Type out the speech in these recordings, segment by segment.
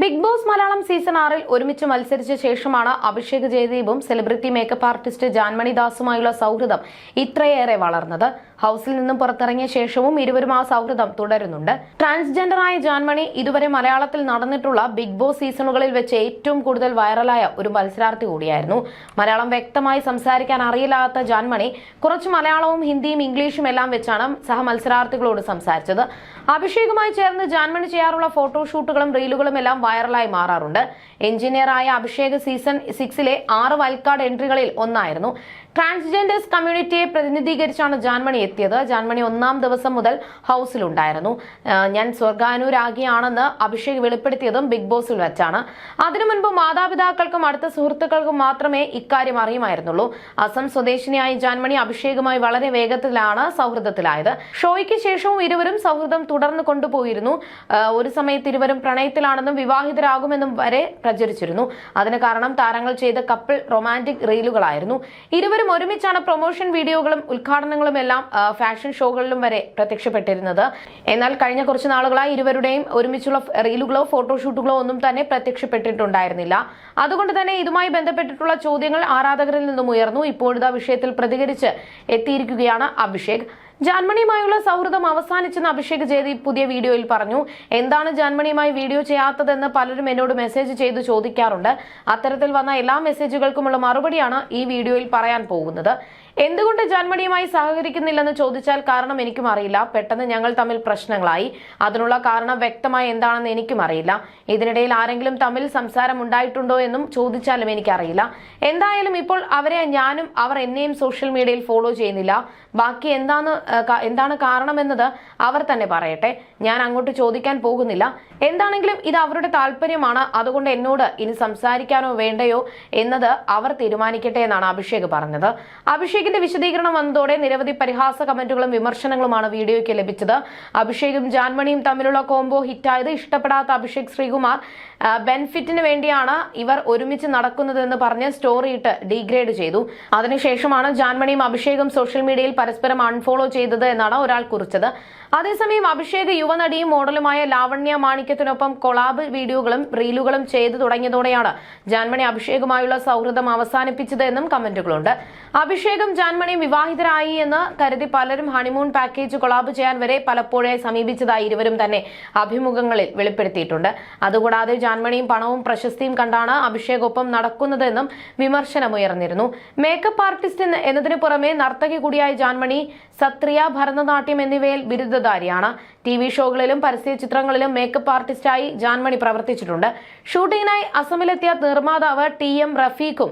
Big boss Malayalam season ആറിൽ ഒരുമിച്ച് മത്സരിച്ച ശേഷമാണ് അഭിഷേക് ജയദീപും സെലിബ്രിറ്റി മേക്കപ്പ് ആർട്ടിസ്റ്റ് ജാൻമണി ദാസുമായുള്ള സൗഹൃദം ഇത്രയേറെ വളർന്നത്. ഹൗസിൽ നിന്നും പുറത്തിറങ്ങിയ ശേഷവും ഇരുവരും ആ സൗഹൃദം തുടരുന്നുണ്ട്. ട്രാൻസ്ജെൻഡറായ ജാൻമണി ഇതുവരെ മലയാളത്തിൽ നടന്നിട്ടുള്ള ബിഗ് ബോസ് സീസണുകളിൽ വെച്ച് ഏറ്റവും കൂടുതൽ വൈറലായ ഒരു മത്സരാർത്ഥി കൂടിയായിരുന്നു. മലയാളം വ്യക്തമായി സംസാരിക്കാൻ അറിയില്ലാത്ത ജാൻമണി കുറച്ച് മലയാളവും ഹിന്ദിയും ഇംഗ്ലീഷും എല്ലാം വെച്ചാണ് സഹമത്സരാർത്ഥികളോട് സംസാരിച്ചത്. അഭിഷേകുമായി ചേർന്ന് ജാൻമണി ചെയ്യാറുള്ള ഫോട്ടോഷൂട്ടുകളും റീലുകളും എല്ലാം വൈറലായി മാറാറുണ്ട്. എഞ്ചിനീയറായ അഭിഷേക് സീസൺ സിക്സിലെ ആറ് വൈൽഡ് കാർഡ് എൻട്രികളിൽ ഒന്നായിരുന്നു. ട്രാൻസ്ജെൻഡേഴ്സ് കമ്മ്യൂണിറ്റിയെ പ്രതിനിധീകരിച്ചാണ് ജാൻമണി എത്തിയത്. ജാൻമണി ഒന്നാം ദിവസം മുതൽ ഹൗസിലുണ്ടായിരുന്നു. ഞാൻ സ്വർഗാനുരാഗിയാണെന്ന് അഭിഷേക് വെളിപ്പെടുത്തിയതും ബിഗ് ബോസിൽ വെച്ചാണ്. അതിനു മുൻപ് മാതാപിതാക്കൾക്കും അടുത്ത സുഹൃത്തുക്കൾക്കും മാത്രമേ ഇക്കാര്യം അറിയുമായിരുന്നുള്ളൂ. അസം സ്വദേശിനിയായ ജാൻമണി അഭിഷേകുമായി വളരെ വേഗത്തിലാണ് സൗഹൃദത്തിലായത്. ഷോയ്ക്ക് ശേഷവും ഇരുവരും സൗഹൃദം തുടർന്ന് കൊണ്ടുപോയിരുന്നു. ഒരു സമയത്ത് ഇരുവരും പ്രണയത്തിലാണെന്നും വിവാഹിതരാകുമെന്നും വരെ പ്രചരിച്ചിരുന്നു. അതിന് കാരണം താരങ്ങൾ ചെയ്ത കപ്പിൾ റൊമാന്റിക് റീലുകളായിരുന്നു. ഇരുവരും ഒരുമിച്ചാണ് പ്രൊമോഷൻ വീഡിയോകളും ഉദ്ഘാടനങ്ങളും എല്ലാം ഫാഷൻ ഷോകളിലും വരെ പ്രത്യക്ഷപ്പെട്ടിരുന്നത്. എന്നാൽ കഴിഞ്ഞ കുറച്ച് നാളുകളായി ഇരുവരുടെയും ഒരുമിച്ചുള്ള റീലുകളോ ഫോട്ടോഷൂട്ടുകളോ ഒന്നും തന്നെ പ്രത്യക്ഷപ്പെട്ടിട്ടുണ്ടായിരുന്നില്ല. അതുകൊണ്ട് തന്നെ ഇതുമായി ബന്ധപ്പെട്ടിട്ടുള്ള ചോദ്യങ്ങൾ ആരാധകരിൽ നിന്നും ഉയർന്നു. ഇപ്പോഴത്തെ വിഷയത്തിൽ പ്രതികരിച്ച് എത്തിയിരിക്കുകയാണ് അഭിഷേക്. ജാൻമണിയുമായുള്ള സൗഹൃദം അവസാനിച്ചെന്ന് അഭിഷേക് ജേതി പുതിയ വീഡിയോയിൽ പറഞ്ഞു. എന്താണ് ജാൻമണിയുമായി വീഡിയോ ചെയ്യാത്തതെന്ന് പലരും എന്നോട് മെസ്സേജ് ചെയ്ത് ചോദിക്കാറുണ്ട്. അത്തരത്തിൽ വന്ന എല്ലാ മെസ്സേജുകൾക്കുമുള്ള മറുപടിയാണ് ഈ വീഡിയോയിൽ പറയാൻ പോകുന്നത്. എന്തുകൊണ്ട് ജാൻമണിയുമായി സഹകരിക്കുന്നില്ലെന്ന് ചോദിച്ചാൽ കാരണം എനിക്കും അറിയില്ല. പെട്ടെന്ന് ഞങ്ങൾ തമ്മിൽ പ്രശ്നങ്ങളായി. അതിനുള്ള കാരണം വ്യക്തമായി എന്താണെന്ന് എനിക്കും അറിയില്ല. ഇതിനിടയിൽ ആരെങ്കിലും തമ്മിൽ സംസാരം ഉണ്ടായിട്ടുണ്ടോ എന്നും ചോദിച്ചാലും എനിക്കറിയില്ല. എന്തായാലും ഇപ്പോൾ അവരെ ഞാനും അവർ എന്നെയും സോഷ്യൽ മീഡിയയിൽ ഫോളോ ചെയ്യുന്നില്ല. ബാക്കി എന്താണ് എന്താണ് കാരണമെന്നത് അവർ തന്നെ പറയട്ടെ. ഞാൻ അങ്ങോട്ട് ചോദിക്കാൻ പോകുന്നില്ല. എന്താണെങ്കിലും ഇത് അവരുടെ താല്പര്യമാണ്. അതുകൊണ്ട് എന്നോട് ഇനി സംസാരിക്കാനോ വേണ്ടയോ എന്നത് അവർ തീരുമാനിക്കട്ടെ എന്നാണ് അഭിഷേക് പറഞ്ഞത്. അഭിഷേകിന്റെ വിശദീകരണം വന്നതോടെ നിരവധി പരിഹാസ കമന്റുകളും വിമർശനങ്ങളുമാണ് വീഡിയോയ്ക്ക് ലഭിച്ചത്. അഭിഷേകും ജാൻമണിയും തമ്മിലുള്ള കോംബോ ഹിറ്റായത് ഇഷ്ടപ്പെടാത്ത അഭിഷേക് ശ്രീകുമാർ ബെനിഫിറ്റിന് വേണ്ടിയാണ് ഇവർ ഒരുമിച്ച് നടക്കുന്നതെന്ന് പറഞ്ഞ് സ്റ്റോറി ഇട്ട് ഡീഗ്രേഡ് ചെയ്തു. അതിനുശേഷമാണ് ജാൻമണിയും അഭിഷേകും സോഷ്യൽ മീഡിയയിൽ പരസ്പരം അൺഫോളോ ചെയ്തത് എന്നാണ് ഒരാൾ കുറിച്ചത്. അതേസമയം അഭിഷേക് യുവനടിയും മോഡലുമായ ലാവണ്യ മാണിക്യത്തിനൊപ്പം കൊളാബ് വീഡിയോകളും റീലുകളും ചെയ്തു തുടങ്ങിയതോടെയാണ് ജാൻമണി അഭിഷേകുമായുള്ള സൗഹൃദം അവസാനിപ്പിച്ചത് എന്നും കമന്റുകളുണ്ട്. അഭിഷേകും ജാൻമണിയും വിവാഹിതരായി എന്ന് കരുതി പലരും ഹണിമൂൺ പാക്കേജ് കൊളാബ് ചെയ്യാൻ വരെ പലപ്പോഴേ സമീപിച്ചതായി ഇരുവരും തന്നെ അഭിമുഖങ്ങളിൽ വെളിപ്പെടുത്തിയിട്ടുണ്ട്. അതുകൂടാതെ ജാൻമണിയും പണവും പ്രശസ്തിയും കണ്ടാണ് അഭിഷേക് ഒപ്പം നടക്കുന്നതെന്നും വിമർശനമുയർന്നിരുന്നു. മേക്കപ്പ് ആർട്ടിസ്റ്റ് എന്ന- എന്നതിനു പുറമെ നർത്തകി കൂടിയായ ജാൻമണി സത്രിയ ഭരതനാട്യം എന്നിവയിൽ ബിരുദധാരിയാണ്. ടി വി ഷോകളിലും പരസ്യ ചിത്രങ്ങളിലും മേക്കപ്പ് ആർട്ടിസ്റ്റായി ജാൻമണി പ്രവർത്തിച്ചിട്ടുണ്ട്. ഷൂട്ടിങ്ങിനായി അസമിലെത്തിയ നിർമ്മാതാവ് ടി എം റഫീഖും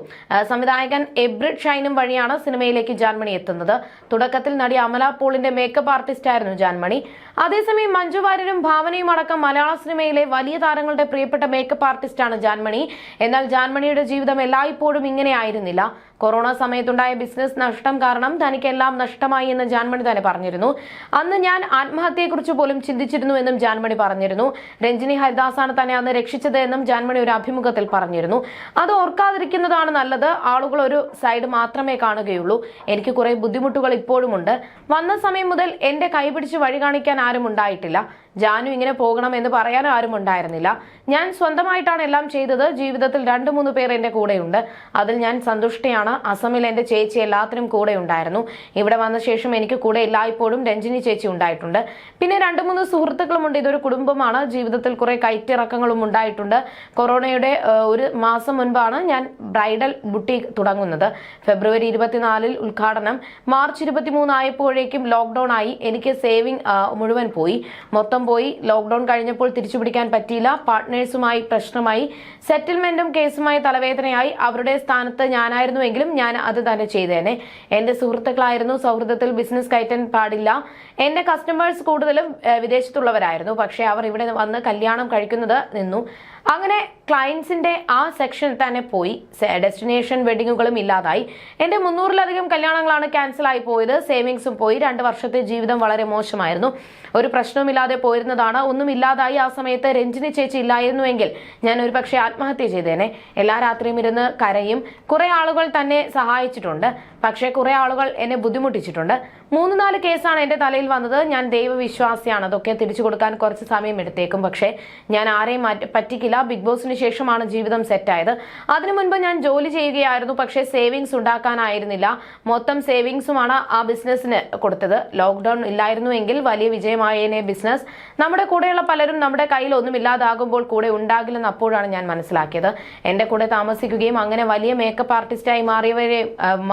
സംവിധായകൻ എബ്രിഡ് ഷൈനും വഴിയാണ് സിനിമയിലേക്ക് ജാൻമണി എത്തുന്നത്. തുടക്കത്തിൽ നടി അമല പോളിന്റെ മേക്കപ്പ് ആർട്ടിസ്റ്റായിരുന്നു ജാൻമണി. അതേസമയം മഞ്ജു വാര്യരും ഭാവനയും അടക്കം മലയാള സിനിമയിലെ വലിയ താരങ്ങളുടെ പ്രിയപ്പെട്ട മേക്കപ്പ് ആർട്ടിസ്റ്റാണ് ജാൻമണി. എന്നാൽ ജാൻമണിയുടെ ജീവിതം എല്ലായ്പ്പോഴും ഇങ്ങനെ ആയിരുന്നില്ല. കൊറോണ സമയത്തുണ്ടായ ബിസിനസ് നഷ്ടം കാരണം തനിക്കെല്ലാം നഷ്ടമായി എന്ന് ജാൻമണി തന്നെ പറഞ്ഞിരുന്നു. അന്ന് ഞാൻ ആത്മഹത്യയെക്കുറിച്ച് പോലും ചിന്തിച്ചിരുന്നു എന്നും ജാൻമണി പറഞ്ഞിരുന്നു. രഞ്ജിനി ഹരിദാസാണ് തന്നെ അന്ന് രക്ഷിച്ചത് എന്നും ജാൻമണി ഒരു അഭിമുഖത്തിൽ പറഞ്ഞിരുന്നു. അത് ഓർക്കാതിരിക്കുന്നതാണ് നല്ലത്. ആളുകൾ ഒരു സൈഡ് മാത്രമേ കാണുകയുള്ളൂ. എനിക്ക് കുറെ ബുദ്ധിമുട്ടുകൾ ഇപ്പോഴുമുണ്ട്. വന്ന സമയം മുതൽ എന്റെ കൈപിടിച്ച് വഴി കാണിക്കാൻ ആരും ഉണ്ടായിട്ടില്ല. ജാനു ഇങ്ങനെ പോകണം എന്ന് പറയാൻ ആരും ഉണ്ടായിരുന്നില്ല. ഞാൻ സ്വന്തമായിട്ടാണ് എല്ലാം ചെയ്തത്. ജീവിതത്തിൽ രണ്ടു മൂന്ന് പേർ എന്റെ കൂടെയുണ്ട്. അതിൽ ഞാൻ സന്തുഷ്ടയാണ്. അസമിൽ എന്റെ ചേച്ചി എല്ലാത്തിനും കൂടെ ഉണ്ടായിരുന്നു. ഇവിടെ വന്ന ശേഷം എനിക്ക് കൂടെ എല്ലായ്പ്പോഴും രഞ്ജിനി ചേച്ചി ഉണ്ടായിട്ടുണ്ട്. പിന്നെ രണ്ടു മൂന്ന് സുഹൃത്തുക്കളുമുണ്ട്. ഇതൊരു കുടുംബമാണ്. ജീവിതത്തിൽ കുറെ കയറ്റിറക്കങ്ങളും ഉണ്ടായിട്ടുണ്ട്. കൊറോണയുടെ ഒരു മാസം മുൻപാണ് ഞാൻ ബ്രൈഡൽ ബുട്ടീക്ക് തുടങ്ങുന്നത്. ഫെബ്രുവരി ഇരുപത്തിനാലിൽ ഉദ്ഘാടനം. മാർച്ച് ഇരുപത്തിമൂന്ന് ആയപ്പോഴേക്കും ലോക്ക്ഡൌൺ ആയി. എനിക്ക് സേവിങ് മുഴുവൻ പോയി. മൊത്തം പോയി. ലോക്ക്ഡൌൺ കഴിഞ്ഞപ്പോൾ തിരിച്ചു പിടിക്കാൻ പറ്റിയില്ല. പാർട്ട്നേഴ്സുമായി പ്രശ്നമായി. സെറ്റിൽമെന്റും കേസുമായി തലവേദനയായി. അവരുടെ സ്ഥാനത്ത് ഞാനായിരുന്നുവെങ്കിലും ഞാൻ അത് തന്നെ ചെയ്തേനെ. എന്റെ സുഹൃത്തുക്കളായിരുന്നു. സൗഹൃദത്തിൽ ബിസിനസ് കയറ്റാൻ പാടില്ല. എന്റെ കസ്റ്റമേഴ്സ് കൂടുതലും വിദേശത്തുള്ളവരായിരുന്നു. പക്ഷേ അവർ ഇവിടെ വന്ന് കല്യാണം കഴിക്കുന്നത് നിന്നു. അങ്ങനെ ക്ലയൻസിന്റെ ആ സെക്ഷൻ തന്നെ പോയി. ഡെസ്റ്റിനേഷൻ വെഡിങ്ങുകളും ഇല്ലാതായി. എന്റെ മുന്നൂറിലധികം കല്യാണങ്ങളാണ് ക്യാൻസൽ ആയി പോയത്. സേവിങ്സും പോയി. രണ്ട് വർഷത്തെ ജീവിതം വളരെ മോശമായിരുന്നു. ഒരു പ്രശ്നവുമില്ലാതെ പോയിരുന്നതാണ്. ഒന്നും ഇല്ലാതായി ആ സമയത്ത് രഞ്ജിനി ചേച്ചി ഇല്ലായിരുന്നുവെങ്കിൽ ഞാൻ ഒരു പക്ഷേ ആത്മഹത്യ ചെയ്തേനെ. എല്ലാ രാത്രിയും ഇരുന്ന് കരയും. കുറേ ആളുകൾ തന്നെ സഹായിച്ചിട്ടുണ്ട്. പക്ഷേ കുറേ ആളുകൾ എന്നെ ബുദ്ധിമുട്ടിച്ചിട്ടുണ്ട്. മൂന്ന് നാല് കേസാണ് എന്റെ തലയിൽ വന്നത്. ഞാൻ ദൈവവിശ്വാസിയാണ്. അതൊക്കെ തിരിച്ചു കൊടുക്കാൻ കുറച്ച് സമയം എടുത്തേക്കും. പക്ഷേ ഞാൻ ആരെയും പറ്റിക്കില്ല. ബിഗ് ബോസിന് ശേഷമാണ് ജീവിതം സെറ്റായത്. അതിനു മുൻപ് ഞാൻ ജോലി ചെയ്യുകയായിരുന്നു. പക്ഷേ സേവിങ്സ് ഉണ്ടാക്കാനായിരുന്നില്ല. മൊത്തം സേവിങ്സുമാണ് ആ ബിസിനസ്സിന് കൊടുത്തത്. ലോക്ക്ഡൌൺ ഇല്ലായിരുന്നുവെങ്കിൽ വലിയ വിജയമായേനെ ബിസിനസ്. നമ്മുടെ കൂടെയുള്ള പലരും നമ്മുടെ കയ്യിൽ ഒന്നും ഇല്ലാതാകുമ്പോൾ കൂടെ ഉണ്ടാകില്ലെന്ന് അപ്പോഴാണ് ഞാൻ മനസ്സിലാക്കിയത്. എന്റെ കൂടെ താമസിക്കുകയും അങ്ങനെ വലിയ മേക്കപ്പ് ആർട്ടിസ്റ്റായി മാറിയവരെ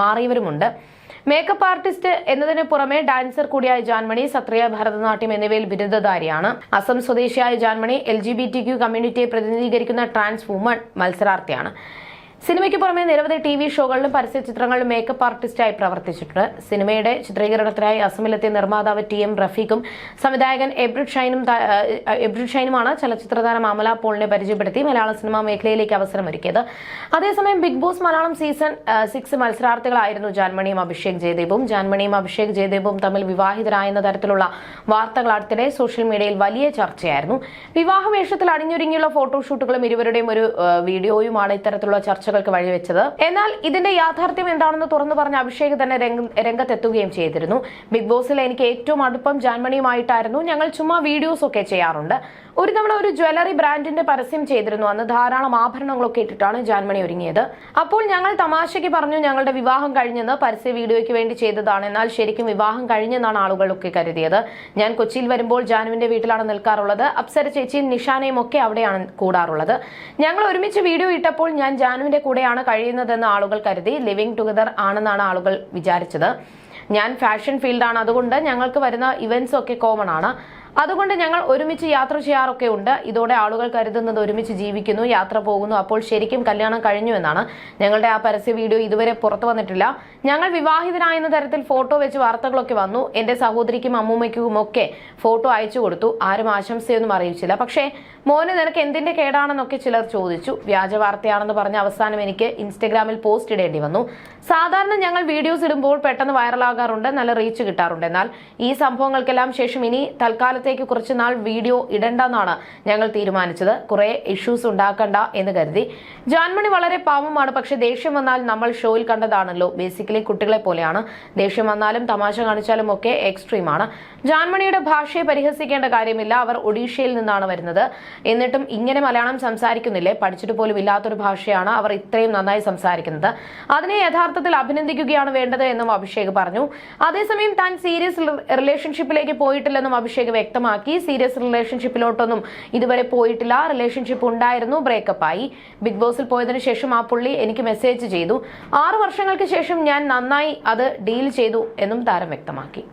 മാറിയവരുമുണ്ട്. മേക്കപ്പ് ആർട്ടിസ്റ്റ് എന്നതിന് പുറമെ ഡാൻസർ കൂടിയായ ജാൻമണി സത്രിയ ഭരതനാട്യം എന്നിവയിൽ ബിരുദധാരിയാണ്. അസം സ്വദേശിയായ Janmani L G B T Q കമ്മ്യൂണിറ്റിയെ പ്രതിനിധീകരിക്കുന്ന ട്രാൻസ് വുമൺ മത്സരാർത്ഥിയാണ്. സിനിമയ്ക്ക് പുറമെ നിരവധി ടി വി ഷോകളിലും പരസ്യ ചിത്രങ്ങളിലും മേക്കപ്പ് ആർട്ടിസ്റ്റായി പ്രവർത്തിച്ചിട്ടുണ്ട്. സിനിമയുടെ ചിത്രീകരണത്തിനായി അസമിലെത്തിയ നിർമ്മാതാവ് ടി എം റഫീഖും സംവിധായകൻ എബ്രിഡ് ഷൈനും എബ്രിഡ് ഷൈനുമാണ് ചലച്ചിത്ര താരം അമല പോളിനെ പരിചയപ്പെടുത്തി മലയാള സിനിമാ മേഖലയിലേക്ക് അവസരമൊരുക്കിയത് അതേസമയം Bigg Boss Malayalam season six മത്സരാർത്ഥികളായിരുന്നു ജാൻമണിയും അഭിഷേക് ജയദേവും. ജാൻമണിയും അഭിഷേക് ജയദേവും തമ്മിൽ വിവാഹിതരായെന്ന തരത്തിലുള്ള വാർത്തകൾ അടുത്തിടെ സോഷ്യൽ മീഡിയയിൽ വലിയ ചർച്ചയായിരുന്നു. വിവാഹവേഷത്തിൽ അണിഞ്ഞൊരുങ്ങിയുള്ള ഫോട്ടോഷൂട്ടുകളും ഇരുവരുടെയും ഒരു വീഡിയോയുമാണ് ഇത്തരത്തിലുള്ള ചർച്ചകൾക്ക് വഴിവെച്ചത്. എന്നാൽ ഇതിന്റെ യാഥാർത്ഥ്യം എന്താണെന്ന് തുറന്നു പറഞ്ഞ അഭിഷേക് തന്നെ രംഗ- രംഗത്തെത്തുകയും ചെയ്തിരുന്നു. ബിഗ് ബോസിൽ എനിക്ക് ഏറ്റവും അടുപ്പം ജാൻമണിയുമായിട്ടായിരുന്നു ഞങ്ങൾ ചുമ്മാ വീഡിയോസ് ഒക്കെ ചെയ്യാറുണ്ട്. ഒരു തവണ ഒരു ജ്വല്ലറി ബ്രാൻഡിന്റെ പരസ്യം ചെയ്തിരുന്നു. അന്ന് ധാരാളം ആഭരണങ്ങളൊക്കെ ഇട്ടിട്ടാണ് ജാൻമണി ഒരുങ്ങിയത്. അപ്പോൾ ഞങ്ങൾ തമാശയ്ക്ക് പറഞ്ഞു ഞങ്ങളുടെ വിവാഹം കഴിഞ്ഞെന്ന് പരസ്യ വീഡിയോയ്ക്ക് വേണ്ടി ചെയ്തതാണ്. എന്നാൽ ശരിക്കും വിവാഹം കഴിഞ്ഞെന്നാണ് ആളുകളൊക്കെ കരുതിയത്. ഞാൻ കൊച്ചിയിൽ വരുമ്പോൾ ജാനുവിന്റെ വീട്ടിലാണ് നിൽക്കാറുള്ളത്. അപ്സര ചേച്ചിയും നിഷാനയും ഒക്കെ അവിടെയാണ് കൂടാറുള്ളത്. ഞങ്ങൾ ഒരുമിച്ച് വീഡിയോ ഇട്ടപ്പോൾ ഞാൻ ജാനുവിന്റെ കൂടെയാണ് കഴിയുന്നതെന്ന് ആളുകൾ കരുതി. ലിവിംഗ് ടുഗദർ ആണെന്നാണ് ആളുകൾ വിചാരിച്ചത്. ഞാൻ ഫാഷൻ ഫീൽഡാണ്. അതുകൊണ്ട് ഞങ്ങൾക്ക് വരുന്ന ഇവന്റ്സ് ഒക്കെ കോമൺ ആണ്. അതുകൊണ്ട് ഞങ്ങൾ ഒരുമിച്ച് യാത്ര ചെയ്യാറൊക്കെ ഉണ്ട്. ഇതോടെ ആളുകൾ കരുതുന്നത് ഒരുമിച്ച് ജീവിക്കുന്നു യാത്ര പോകുന്നു. അപ്പോൾ ശരിക്കും കല്യാണം കഴിഞ്ഞു എന്നാണ് ഞങ്ങളുടെ ആ പരസ്യ വീഡിയോ ഇതുവരെ പുറത്തു വന്നിട്ടില്ല. ഞങ്ങൾ വിവാഹിതരായെന്ന തരത്തിൽ ഫോട്ടോ വെച്ച് വാർത്തകളൊക്കെ വന്നു. എന്റെ സഹോദരിക്കും അമ്മൂമ്മയ്ക്കും ഒക്കെ ഫോട്ടോ അയച്ചു കൊടുത്തു. ആരും ആശംസയൊന്നും അറിയിച്ചില്ല. പക്ഷേ മോനെ നിനക്ക് എന്തിന്റെ കേടാണെന്നൊക്കെ ചിലർ ചോദിച്ചു. വ്യാജ വാർത്തയാണെന്ന് പറഞ്ഞ അവസാനം എനിക്ക് ഇൻസ്റ്റഗ്രാമിൽ പോസ്റ്റ് ഇടേണ്ടി വന്നു. സാധാരണ ഞങ്ങൾ വീഡിയോസ് ഇടുമ്പോൾ പെട്ടെന്ന് വൈറലാകാറുണ്ട് നല്ല റീച്ച് കിട്ടാറുണ്ട്. എന്നാൽ ഈ സംഭവങ്ങൾക്കെല്ലാം ശേഷം ഇനി തൽക്കാലത്തേക്ക് കുറച്ച് നാൾ വീഡിയോ ഇടണ്ടെന്നാണ് ഞങ്ങൾ തീരുമാനിച്ചത്. കുറെ ഇഷ്യൂസ് ഉണ്ടാക്കണ്ട എന്ന് കരുതി. ജാൻമണി വളരെ പാവമാണ്. പക്ഷെ ദേഷ്യം വന്നാൽ നമ്മൾ ഷോയിൽ കണ്ടതാണല്ലോ. ബേസിക്കലി കുട്ടികളെ പോലെയാണ്. ദേഷ്യം വന്നാലും തമാശ കാണിച്ചാലും ഒക്കെ എക്സ്ട്രീമാണ് ജാൻമണിയുടെ ഭാഷയെ പരിഹസിക്കേണ്ട കാര്യമില്ല. അവർ ഒഡീഷയിൽ നിന്നാണ് വരുന്നത്. എന്നിട്ടും ഇങ്ങനെ മലയാളം സംസാരിക്കുന്നില്ലേ? പഠിച്ചിട്ട് പോലും ഇല്ലാത്തൊരു ഭാഷയാണ് അവർ ഇത്രയും നന്നായി സംസാരിക്കുന്നത്. അതിനെ യഥാർത്ഥത്തിൽ അഭിനന്ദിക്കുകയാണ് വേണ്ടത് എന്നും അഭിഷേക് പറഞ്ഞു. അതേസമയം താൻ സീരിയസ് റിലേഷൻഷിപ്പിലേക്ക് പോയിട്ടില്ലെന്നും അഭിഷേക് വ്യക്തമാക്കി. സീരിയസ് റിലേഷൻഷിപ്പിലോട്ടൊന്നും ഇതുവരെ പോയിട്ടില്ല. റിലേഷൻഷിപ്പ് ഉണ്ടായിരുന്നു. ബ്രേക്കപ്പ് ആയി ബിഗ് ബോസിൽ പോയതിനു ശേഷം ആ പുള്ളി എനിക്ക് മെസ്സേജ് ചെയ്തു. ആറു വർഷങ്ങൾക്ക് ശേഷം ഞാൻ നന്നായി അത് ഡീൽ ചെയ്തു എന്നും താരം വ്യക്തമാക്കി.